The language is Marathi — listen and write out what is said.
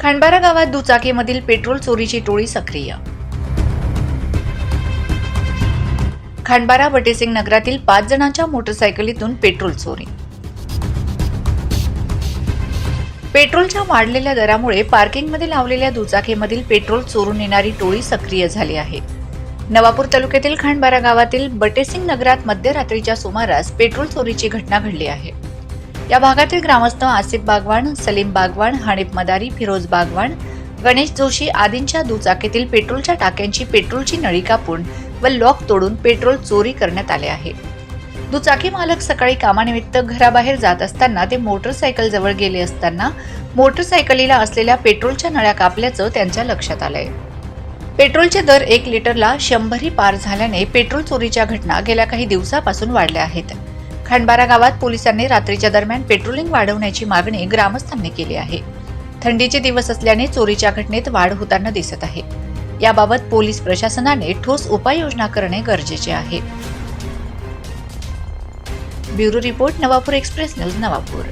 खंडबारा गावात दुचाकीमधील पेट्रोल चोरीची टोळी सक्रिय. खंडबारा बटेसिंग नगरातील पाच जणांच्या मोटरसायकलीतून पेट्रोल चोरी. पेट्रोलच्या वाढलेल्या दरामुळे पार्किंगमध्ये लावलेल्या दुचाकीमधील पेट्रोल चोरून नेणारी टोळी सक्रिय झाली आहे. नवापूर तालुक्यातील खंडबारा गावातील बटेसिंग नगरात मध्यरात्रीच्या सुमारास पेट्रोल चोरीची घटना घडली आहे. या भागातील ग्रामस्थ आसिफ बागवान सलीम बागवान हानिफ मदारी फिरोज बागवान गणेश जोशी आदींच्या दुचाकीतील पेट्रोलच्या टाक्यांची पेट्रोलची नळी कापून व लॉक तोडून पेट्रोल चोरी करण्यात आले आहे. दुचाकी मालक सकाळी कामानिमित्त घराबाहेर जात असताना ते मोटरसायकल जवळ गेले असताना मोटरसायकलीला असलेल्या पेट्रोलच्या नळ्या कापल्याचं त्यांच्या लक्षात आलंय. पेट्रोलचे दर एक लिटरला शंभरी पार झाल्याने पेट्रोल चोरीच्या घटना गेल्या काही दिवसापासून वाढल्या आहेत. खंडबारा गावात पोलिसांनी रात्रीच्या दरम्यान पेट्रोलिंग वाढवण्याची मागणी ग्रामस्थांनी केली आहे. थंडीचे दिवस असल्याने चोरीच्या घटनेत वाढ होताना दिसत आहे. याबाबत पोलीस प्रशासनाने ठोस उपाययोजना करणे गरजेचे आहे. Bureau report Navapur express news Navapur.